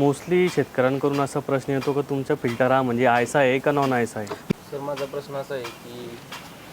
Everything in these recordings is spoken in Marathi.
मोस्टली शेतकऱ्यांकडून असा प्रश्न येतो का तुमचा फिल्टर हा म्हणजे आयसा आहे का नॉन आयसा आहे? सर माझा प्रश्न असा आहे की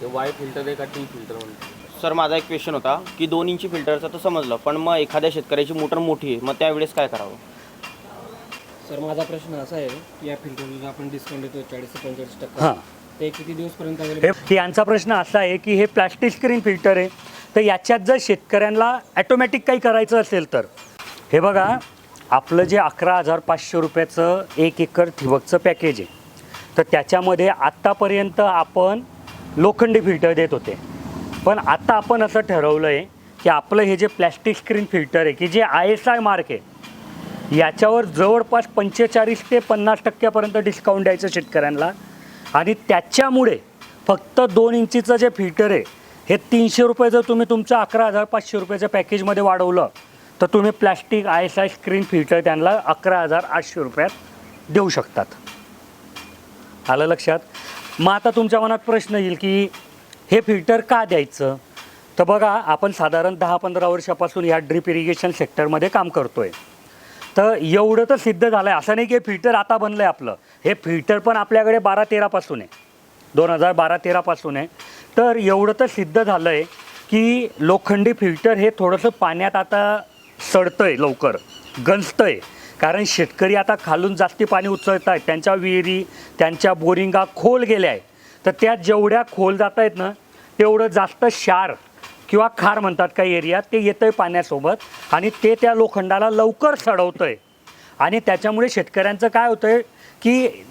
ते वाय फिल्टर आहे का टी फिल्टर म्हणतो सर माझा एक क्वेश्चन होता की दोन इंची फिल्टरचं तर समजलं पण मग एखाद्या शेतकऱ्याची मोटर मोठी आहे मग त्यावेळेस काय करावं? सर माझा प्रश्न असा आहे की या फिल्टरला आपण डिस्काउंट देतो चाळीस ते पंचेचाळीस हां. टक्का ते किती दिवसपर्यंत हे अवेलेबल यांचा प्रश्न असा आहे की हे प्लॅस्टिक स्क्रीन फिल्टर आहे तर याच्यात जर शेतकऱ्यांना ॲटोमॅटिक काही करायचं असेल तर. हे बघा आपलं जे अकरा हजार पाचशे रुपयाचं एक एकर ठिबकचं पॅकेज आहे तर त्याच्यामध्ये आत्तापर्यंत आपण लोखंडी फिल्टर देत होते. पण आता आपण असं ठरवलं आहे की आपलं हे जे प्लॅस्टिक स्क्रीन फिल्टर आहे की जे आय एस आय मार्क आहे याच्यावर जवळपास पंचेचाळीस ते पन्नास टक्क्यापर्यंत डिस्काउंट द्यायचं शेतकऱ्यांना. आणि त्याच्यामुळे फक्त दोन इंचीचं जे फिल्टर आहे हे तीनशे रुपये जर तुम्ही तुमच्या अकरा हजार पाचशे रुपयाच्या पॅकेजमध्ये वाढवलं तर तुम्ही plastic I S I screen filter त्यांना अकरा हजार आठशे रुपयात देऊ शकतात. आलं लक्षात? मग आता तुमच्या मनात प्रश्न येईल की हे फिल्टर का द्यायचं? तर बघा आपण साधारण दहा पंधरा वर्षापासून या ड्रीप इरिगेशन सेक्टरमध्ये काम करतो आहे तर एवढं तर सिद्ध झालं आहे असं नाही की हे फिल्टर आता बनलं आहे आपलं. हे फिल्टर पण आपल्याकडे बारा तेरापासून आहे. दोन हजार बारा तेरापासून आहे. तर एवढं तर सिद्ध झालं आहे की लोखंडी फिल्टर हे थोडंसं पाण्यात आता सडतंय आहे लवकर गंजतंय. आहे कारण शेतकरी आता खालून जास्ती पाणी उचलत आहेत त्यांच्या विहिरी त्यांच्या बोरिंगा खोल गेल्या आहे तर त्या जेवढ्या खोल जात आहेत ना तेवढं जास्त क्षार किंवा खार म्हणतात काही एरियात ते येतं आहे पाण्यासोबत आणि ते त्या लोखंडाला लवकर सडवतं आहे आणि त्याच्यामुळे शेतकऱ्यांचं काय होतं आहे की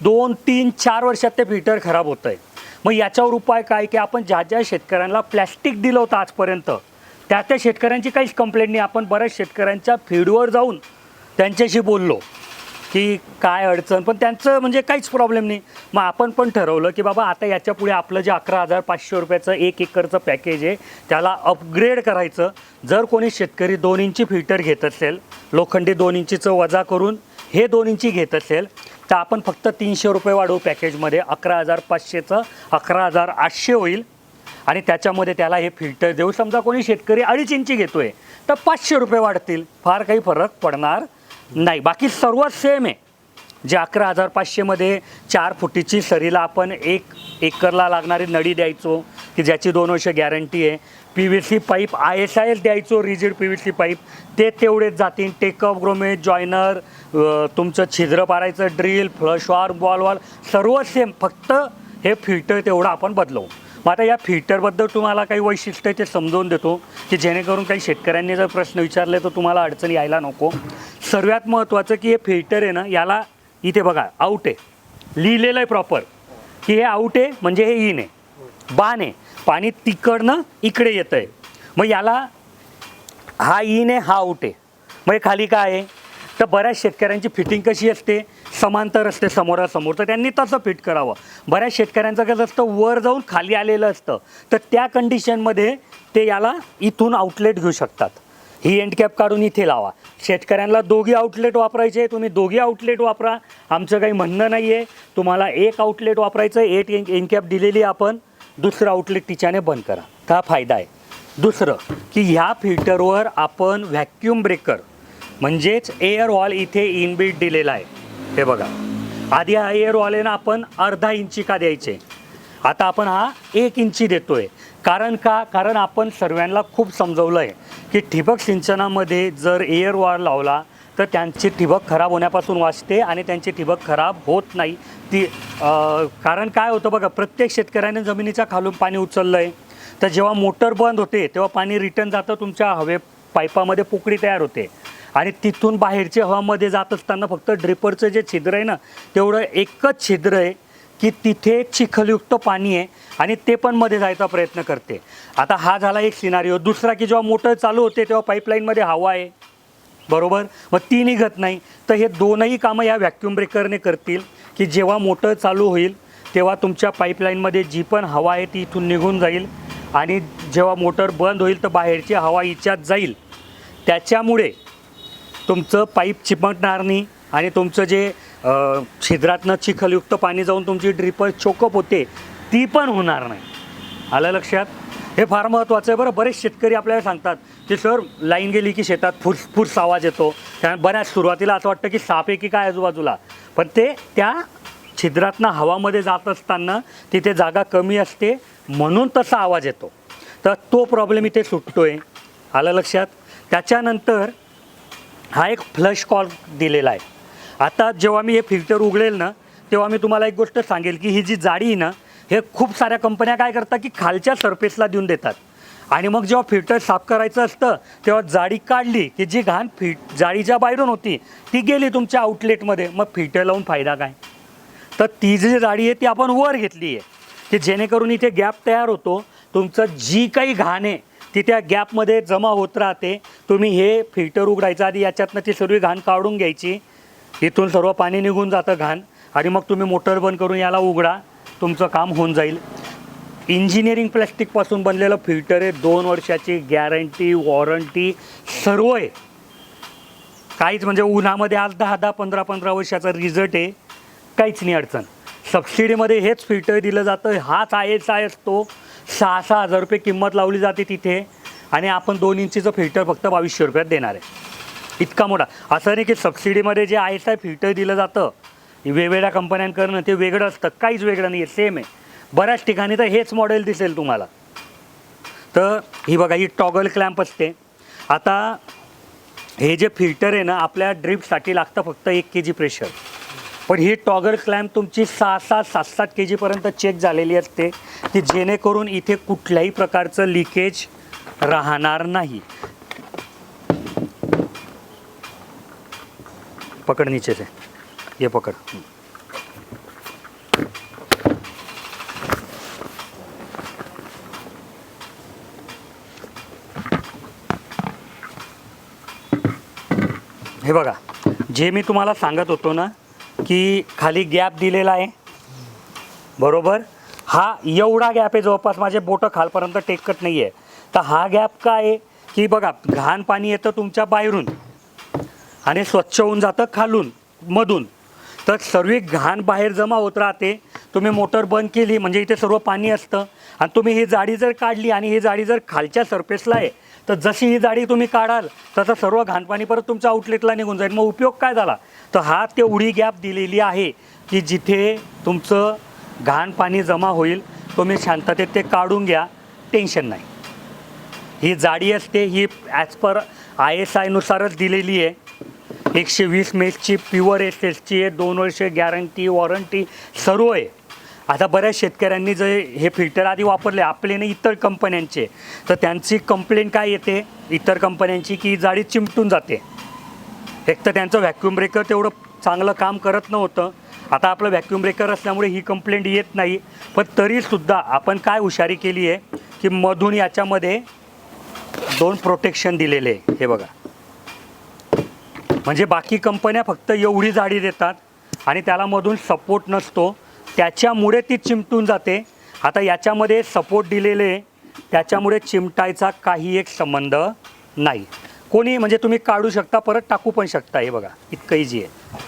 दोन तीन चार वर्षात ते फिल्टर खराब होतं आहे मग याच्यावर उपाय काय की आपण ज्या ज्या शेतकऱ्यांना प्लॅस्टिक दिलं होतं आजपर्यंत त्या त्या शेतकऱ्यांची काहीच कंप्लेंट नाही. आपण बऱ्याच शेतकऱ्यांच्या फीडवर जाऊन त्यांच्याशी बोललो की काय अडचण. पण त्यांचं म्हणजे काहीच प्रॉब्लेम नाही. मग आपण पण ठरवलं की बाबा आता याच्यापुढे आपलं जे अकरा हजार पाचशे रुपयाचं एक एकरचं पॅकेज आहे त्याला अपग्रेड करायचं. जर कोणी शेतकरी दोन इंची फिल्टर घेत असेल लोखंडी दोन इंचीचं वजा करून हे दोन इंची घेत असेल तर आपण फक्त तीनशे रुपये वाढवू पॅकेजमध्ये अकरा हजार पाचशेचं अकरा हजार आठशे होईल. आणि त्याच्यामध्ये त्याला हे फिल्टर देऊ समजा कोणी शेतकरी अडीच इंची घेतोय तर पाचशे रुपये वाढतील. फार काही फरक पडणार नाही. बाकी सर्व सेम आहे. जे अकरा हजार पाचशेमध्ये चार फुटीची सरीला आपण एक एकरला लागणारी नळी द्यायचो की ज्याची दोन वर्ष गॅरंटी आहे. P V C pipe I S I S द्यायचो rigid P V C pipe ते तेवढेच जातील. टेकअप ग्रोमेज जॉयनर तुमचं छिद्र पाडायचं ड्रिल फ्लशवॉर बॉलवॉल सर्व सेम फक्त हे फिल्टर तेवढं आपण बदलवू. मग आता या फिल्टरबद्दल तुम्हाला काही वैशिष्ट्य ते समजावून देतो की जेणेकरून काही शेतकऱ्यांनी जर प्रश्न विचारले तर तुम्हाला अडचण यायला नको. सर्वात महत्त्वाचं की हे फिल्टर आहे ना याला इथे बघा आऊट आहे. लिहिलेलं आहे प्रॉपर की हे आऊट आहे म्हणजे हे इन आहे. बाण आहे. पाणी तिकडनं इकडे येतं आहे मग याला हा इन आहे हा आऊट आहे. मग खाली काय आहे? तर बऱ्याच शेतकऱ्यांची फिटिंग कशी असते? समांतर असते समोरासमोर. तर त्यांनी तसं फिट करावं. बऱ्याच शेतकऱ्यांचं कसं असतं वर जाऊन खाली आलेलं असतं. तर त्या कंडिशनमध्ये ते याला इथून आउटलेट घेऊ शकतात. ही एंड कॅप काढून इथे लावा. शेतकऱ्यांना दोघी आउटलेट वापरायचे तुम्ही दोघी आउटलेट वापरा. आमचं काही म्हणणं नाही आहे तुम्हाला एक आउटलेट वापरायचं आहे एन एंड कॅप दिलेली आपण. दुसरं आउटलेट तिच्याने बंद करा. हा फायदा आहे? दुसरं की ह्या फिल्टरवर आपण व्हॅक्यूम ब्रेकर म्हणजेच एअर वॉल इथे इनबिल्ट दिलेला आहे. हे बघा. आधी हा एअर वॉल ना आपण अर्धा इंची का द्यायचे? आता आपण हा एक इंची देतोय. कारण का? कारण आपण सर्वांना खूप समजवलं आहे की ठिबक सिंचनामध्ये जर एअर वॉल लावला तर त्यांची ठिबक खराब होण्यापासून वाचते आणि त्यांची ठिबक खराब होत नाही. ती कारण काय होतं बघा प्रत्येक शेतकऱ्याने जमिनीच्या खालून पाणी उचललं आहे तर जेव्हा मोटर बंद होते तेव्हा पाणी रिटर्न जातं तुमच्या हवे पाईपामध्ये पोकळी तयार होते. आणि तिथून बाहेरचे हवामध्ये जात असताना फक्त ड्रिपरचं जे छिद्र आहे ना तेवढं एकच छिद्र आहे की तिथे चिखलयुक्त पाणी आहे आणि ते पण मध्ये जायचा प्रयत्न करते. आता हा झाला एक सिनारिओ दुसरा की जेव्हा मोटर चालू होते तेव्हा पाईपलाईनमध्ये हवा आहे. बरोबर? मग ती निघत नाही. तर हे दोनही कामं या व्हॅक्युम ब्रेकरने करतील की जेव्हा मोटर चालू होईल तेव्हा तुमच्या पाईपलाईनमध्ये जी पण हवा आहे ती इथून निघून जाईल आणि जेव्हा मोटर बंद होईल तर बाहेरची हवा हिच्यात जाईल. त्याच्यामुळे तुमचं पाईप चिमटणार नाही आणि तुमचं जे छिद्रातनं चिखलयुक्त पाणी जाऊन तुमची ड्रिपर चोकअप होते ती पण होणार नाही. आलं लक्षात? हे फार महत्त्वाचं आहे बरं. बरेच शेतकरी आपल्याला सांगतात की सर लाईन गेली की शेतात फुस फुस आवाज येतो. त्या बऱ्याच सुरुवातीला असं वाटतं की साप आहे की काय आजूबाजूला. पण ते त्या छिद्रातनं हवामध्ये जात असताना तिथे जागा कमी असते म्हणून तसा आवाज येतो. तर तो प्रॉब्लेम इथे सुटतो आहे आलं लक्षात? त्याच्यानंतर हा एक फ्लश कॉल दिलेला आहे. आता जेव्हा मी हे फिल्टर उघडेल ना तेव्हा मी तुम्हाला एक गोष्ट सांगेल की ही जी जाडी आहे ना हे खूप साऱ्या कंपन्या काय करतात की खालच्या सरफेसला देऊन देतात. आणि मग जेव्हा फिल्टर साफ करायचं असतं तेव्हा जाडी काढली की जी घाण फिट जाळीच्या बाहेरून होती ती गेली तुमच्या आउटलेटमध्ये मग फिल्टर लावून फायदा काय? तर ती जी जाडी आहे ती आपण वर घेतली आहे की जेणेकरून इथे गॅप तयार होतो तुमचं जी काही घाण आहे ती त्या गॅपमध्ये जमा होत राहते. तुम्ही हे फिल्टर उघडायचं आधी याच्यातनं ती सर्व घाण काढून घ्यायची. इथून सर्व पाणी निघून जातं घाण. आणि मग तुम्ही मोटर बंद करून याला उघडा. तुमचं काम होऊन जाईल. इंजिनिअरिंग प्लॅस्टिकपासून बनलेलं फिल्टर आहे. दोन वर्षाची गॅरंटी वॉरंटी सर्व आहे काहीच म्हणजे उन्हामध्ये आज दहा दहा पंधरा पंधरा वर्षाचा रिझल्ट आहे. काहीच नाही अडचण. सबसिडीमध्ये हेच फिल्टर दिलं जातं. हाच आय एस आय असतो. सहा सहा हजार रुपये किंमत लावली जाते तिथे आणि आपण दोन इंचीचं फिल्टर फक्त बावीसशे रुपयात देणार आहे. इतका मोठा. असं नाही की सबसिडीमध्ये जे आय साय फिल्टर दिलं जातं. वेगवेगळ्या कंपन्यांकडनं ते वेगळं असतं. काहीच वेगळं नाही आहे सेम आहे. बऱ्याच ठिकाणी तर हेच मॉडेल दिसेल तुम्हाला. तर ही बघा ही टॉगल क्लॅम्प असते. आता हे जे फिल्टर आहे ना आपल्या ड्रिपसाठी लागतं फक्त एक के जी प्रेशर पण ही टॉगर क्लॅम्प तुमची सहा सहा सात सात के जीपर्यंत चेक झालेली असते की जेणेकरून इथे कुठल्याही प्रकारचं लिकेज राहणार नाही. पकड नीचे से ये पकड. हे बघा जे मी तुम्हाला सांगत होतो ना की खाली गॅप दिलेला आहे. बरोबर? हा एवढा गॅप आहे जवळपास माझे बोटं खालपर्यंत टेकत नाही आहे तर हा गॅप काय आहे? की बघा घाण पाणी येतं तुमच्या बाहेरून आणि स्वच्छ होऊन जातं खालून मधून. तर सर्व घाण बाहेर जमा होत राहते. तुम्ही मोटर बंद केली म्हणजे इथे सर्व पाणी असतं. आणि तुम्ही ही जाडी जर काढली आणि ही जाडी जर खालच्या सरफेसला आहे तर जशी ही जाडी तुम्ही काढाल तसं सर्व घाणपाणी परत तुमच्या आउटलेटला निघून जाईल. मग उपयोग काय झाला? तर हा तेवढी गॅप दिलेली आहे की जिथे तुमचं घाण पाणी जमा होईल तुम्ही शांततेत ते काढून घ्या टेन्शन नाही. ही जाडी असते ही ॲज पर आय एस आयनुसारच दिलेली आहे. एकशे वीस मेसची प्युअर एस एसची आहे दोन वर्ष गॅरंटी वॉरंटी सर्व आहे. आता बऱ्याच शेतकऱ्यांनी जे हे फिल्टर आधी वापरले आपले नाही इतर कंपन्यांचे. तर त्यांची कंप्लेंट काय येते? इतर कंपन्यांची की जाळी जाडी चिमटून जाते. एक तर त्यांचं व्हॅक्यूम ब्रेकर तेवढं चांगलं काम करत नव्हतं. आता आपलं व्हॅक्यूम ब्रेकर असल्यामुळे ही कंप्लेंट येत नाही. पण तरीसुद्धा आपण काय हुशारी केली आहे की मधून याच्यामध्ये दोन प्रोटेक्शन दिलेले आहे. हे बघा. म्हणजे बाकी कंपन्या फक्त एवढी जाडी देतात आणि त्याला मधून सपोर्ट नसतो. त्याच्यामुळे ती चिमटून जाते. आता याच्यामध्ये सपोर्ट दिलेले त्याच्यामुळे चिमटायचा काही एक संबंध नाही. कोणी म्हणजे तुम्ही काढू शकता परत टाकू पण शकता हे बघा इतकं इझी आहे.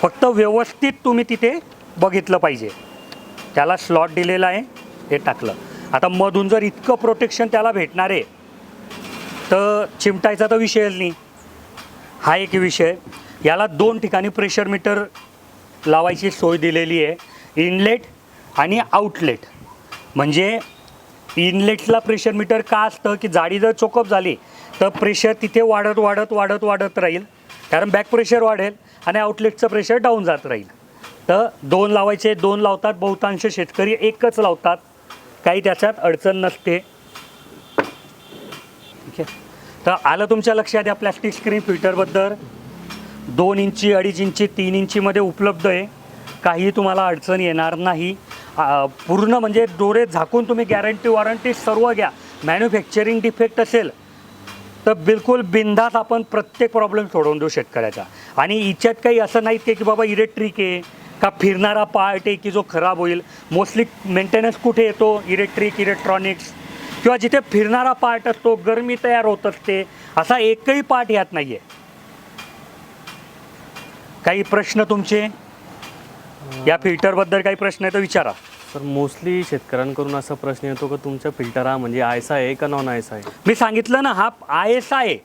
फक्त व्यवस्थित तुम्ही तिथे बघितलं पाहिजे. त्याला स्लॉट दिलेला आहे हे टाकलं. आता मधून जर इतकं प्रोटेक्शन त्याला भेटणार आहे तर चिमटायचा तर विषयच नाही. हा एक विषय. याला दोन ठिकाणी प्रेशर मीटर लावायची सोय दिलेली आहे. इनलेट आणि आउटलेट. म्हणजे इनलेटला प्रेशर मीटर का असतं की जाडी जर चोकअप झाली तर प्रेशर तिथे वाढत वाढत वाढत वाढत राहील. कारण बॅक प्रेशर वाढेल आणि आउटलेटचं प्रेशर डाऊन जात राहील. तर दोन लावायचे दोन लावतात बहुतांश शेतकरी एकच लावतात. काही त्याच्यात अडचण नसते. ठीक आहे? तर आलं तुमच्या लक्षात या प्लॅस्टिक स्क्रीन फिल्टरबद्दल दोन इंची अडीच इंची तीन इंचीमध्ये उपलब्ध आहे. काही तुम्हाला अडचण येणार नाही. पूर्ण म्हणजे डोरे झाकून तुम्ही गॅरंटी वॉरंटी सर्व घ्या. मॅन्युफॅक्चरिंग डिफेक्ट असेल तर बिलकुल बिंदास आपण प्रत्येक प्रॉब्लेम सोडवून देऊ शेतकऱ्याचा. आणि हिच्यात काही असं नाहीत की बाबा इलेक्ट्रिक आहे का फिरणारा पार्ट आहे की जो खराब होईल. मोस्टली मेंटेनन्स कुठे येतो? इलेक्ट्रिक इलेक्ट्रॉनिक्स किंवा जिथे फिरणारा पार्ट असतो गरमी तयार होत असते असा एकही पार्ट यात नाही आहे काही प्रश्न तुमचे? या फिल्टरबद्दल काही प्रश्न आहे तर विचारा. सर मोस्टली शेतकऱ्यांकडून असा प्रश्न येतो का तुमच्या फिल्टर हा म्हणजे आयसा आहे का नॉन आयसा आहे? मी सांगितलं ना हा आय एस आहे.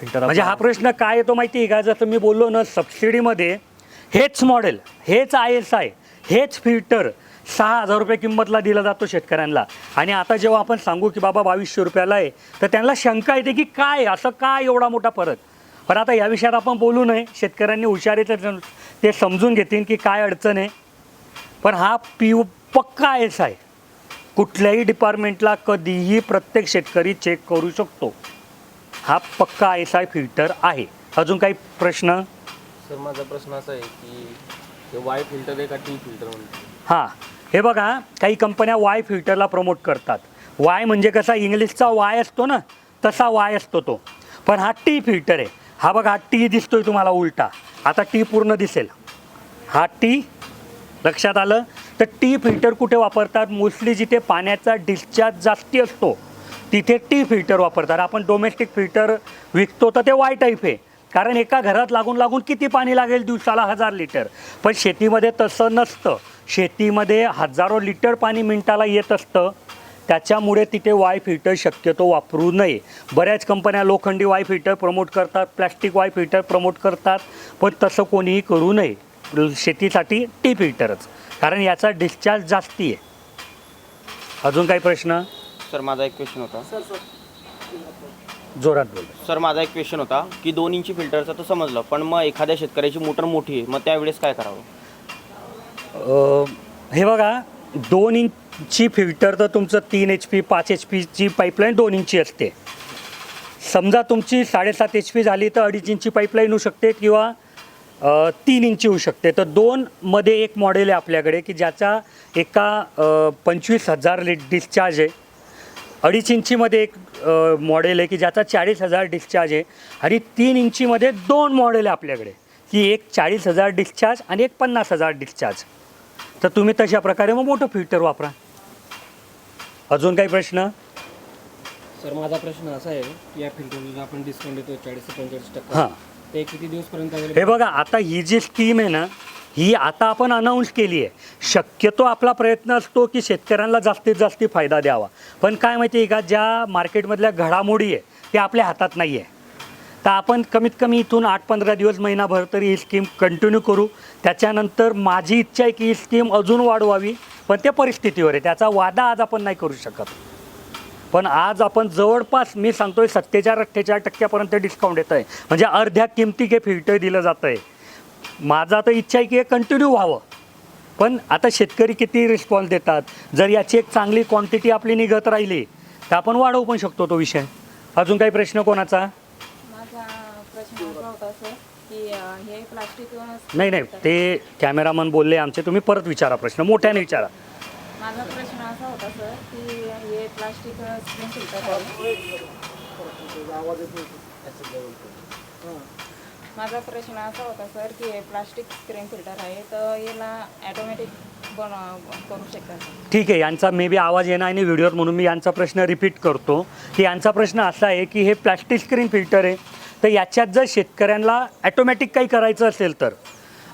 फिल्टर म्हणजे हा प्रश्न काय येतो माहिती आहे का? जसं मी बोललो ना सबसिडीमध्ये हेच मॉडेल हेच आय एस आय हेच फिल्टर सहा हजार रुपये किंमतला दिला जातो शेतकऱ्यांना. आणि आता जेव्हा आपण सांगू की बाबा बावीसशे रुपयाला आहे तर त्यांना शंका येते की काय असं काय एवढा मोठा फरक? पण आता या विषयात आपण बोलू नये. शेतकऱ्यांनी हुशारीचं ते समजून घेतील की काय अडचण आहे. पण हा पी पक्का आय एस आहे कुठल्याही डिपार्टमेंटला कधीही प्रत्येक शेतकरी चेक करू शकतो. हा पक्का आय एस आय फिल्टर आहे. अजून काही प्रश्न? सर माझा प्रश्न असा आहे की ते वाय फिल्टर आहे का टी फिल्टर म्हणते हां. हे बघा काही कंपन्या वाय फिल्टरला प्रमोट करतात. वाय म्हणजे कसा इंग्लिशचा वाय असतो ना तसा वाय असतो तो. पण हा टी फिल्टर आहे. हा बघा हा टी दिसतोय तुम्हाला उलटा. आता टी पूर्ण दिसेल. हा टी लक्षात आलं? तर टी फिल्टर कुठे वापरतात? मोस्टली जिथे पाण्याचा डिस्चार्ज जास्ती असतो तिथे टी फिल्टर वापरतात. आपण डोमेस्टिक फिल्टर विकतो तर ते वाय टाईप आहे. कारण एका घरात लागून लागून किती पाणी लागेल? दिवसाला हजार लिटर पण शेतीमध्ये तसं नसतं. शेतीमध्ये हजारो लिटर पाणी मिनटाला येत असतं. त्याच्यामुळे तिथे वाय फिल्टर शक्यतो वापरू नये. बऱ्याच कंपन्या लोखंडी वाय फिल्टर प्रमोट करतात प्लॅस्टिक वाय फिल्टर प्रमोट करतात पण तसं कोणीही करू नये. शेतीसाठी टी फिल्टरच कारण याचा डिस्चार्ज जास्ती आहे. अजून काही प्रश्न? सर माझा एक क्वेश्चन होता. जोरात बोल. सर माझा एक क्वेश्चन होता की दोन इंची फिल्टरचं तर समजलं पण मग एखाद्या शेतकऱ्याची मोटर मोठी आहे मग त्यावेळेस काय करावं? अ, हे बघा दोन इंची फिल्टर तर तुमचं तीन एच पी पाच एच पीची पाईपलाईन दोन इंची असते. समजा तुमची साडेसात एच पी झाली तर अडीच इंची पाईपलाईन होऊ शकते किंवा तीन इंची होऊ शकते. तर दोनमध्ये एक मॉडेल आहे आपल्याकडे की ज्याचा एका पंचवीस हजार लिट डिस्चार्ज आहे. अडीच इंचीमध्ये एक मॉडेल आहे की ज्याचा चाळीस हजार डिस्चार्ज आहे. आणि तीन इंचीमध्ये दोन मॉडेल आहे आपल्याकडे की एक चाळीस हजार डिस्चार्ज आणि एक पन्नास हजार डिस्चार्ज तर तुम्ही तशा प्रकारे मग मोठं फिल्टर वापरा. अजून काही प्रश्न? सर माझा प्रश्न असा आहे की या फिल्टरला आपण डिस्काउंट देतो चाळीस ते पंचेचाळीस टक्का हां. ते किती दिवसपर्यंत available हे बघा आता ही जी स्कीम आहे ना ही आता आपण अनाऊन्स केली आहे. शक्यतो आपला प्रयत्न असतो की शेतकऱ्यांना जास्तीत जास्त फायदा द्यावा. पण काय माहिती आहे का ज्या मार्केटमधल्या घडामोडी आहे ते आपल्या हातात नाही आहे तर आपण कमीत कमी इथून आठ पंधरा दिवस महिनाभर तरी ही स्कीम कंटिन्यू करू. त्याच्यानंतर माझी इच्छा आहे की ही स्कीम अजून वाढवावी पण त्या परिस्थितीवर आहे. त्याचा वादा आज आपण नाही करू शकत. पण आज आपण जवळपास मी सांगतोय सत्तेचाळीस अठ्ठेचाळीस टक्क्यापर्यंत डिस्काउंट येत आहे म्हणजे अर्ध्या किमती हे फिल्टर दिलं जातं आहे माझा तर इच्छा आहे की हे कंटिन्यू व्हावं. पण आता शेतकरी किती रिस्पॉन्स देतात? जर याची एक चांगली क्वांटिटी आपली निघत राहिली तर आपण वाढवू पण शकतो तो विषय. अजून काही प्रश्न कोणाचा? होता की अ, हे प्लास्टिक नाही नाही ते कॅमेरामन बोलले आमचे तुम्ही परत विचारा प्रश्न मोठ्याने विचारा. माझा प्रश्न असा होता सर की हे प्लास्टिक स्क्रीन फिल्टर आहे. माझा प्रश्न असा होता सर की हे प्लास्टिक स्क्रीन फिल्टर आहे तर याला ॲटोमॅटिक बन करू शकतात ठीक आहे यांचा मे बी आवाज येणार आणि व्हिडिओवर म्हणून मी यांचा प्रश्न रिपीट करतो. की यांचा प्रश्न असा आहे की हे प्लॅस्टिक स्क्रीन फिल्टर आहे. तर याच्यात जर शेतकऱ्यांना ॲटोमॅटिक काही करायचं असेल तर.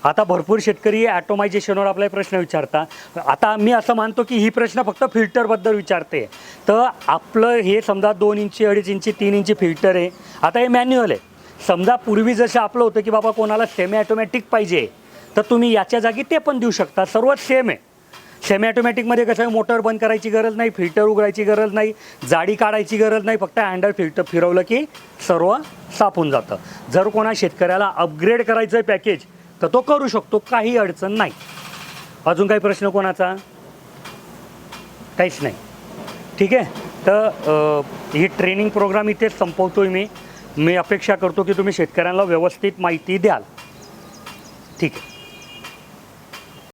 आता भरपूर शेतकरी ॲटोमायझेशनवर आपला प्रश्न विचारता आता मी असं मानतो की ही प्रश्न फक्त फिल्टरबद्दल विचारते. तर आपलं हे समजा दोन इंची अडीच इंची तीन इंची फिल्टर आहे. आता हे मॅन्युअल आहे. समजा पूर्वी जसं आपलं होतं की बाबा कोणाला सेमी ॲटोमॅटिक पाहिजे तर तुम्ही याच्या जागी ते पण देऊ शकता. सर्व सेम आहे. सेमी ऑटोमॅटिकमध्ये कसं आहे मोटर बंद करायची गरज नाही फिल्टर उघडायची गरज नाही जाडी काढायची गरज नाही फक्त हँडल फिल्टर फिरवलं की सर्व सापून जातं. जर कोणा शेतकऱ्याला अपग्रेड करायचं आहे पॅकेज तर तो करू शकतो काही अडचण नाही. अजून काही प्रश्न कोणाचा? काहीच नाही. ठीक आहे? तर ही ट्रेनिंग प्रोग्राम इथेच संपवतो मी. मी अपेक्षा करतो की तुम्ही शेतकऱ्यांना व्यवस्थित माहिती द्याल. ठीक आहे.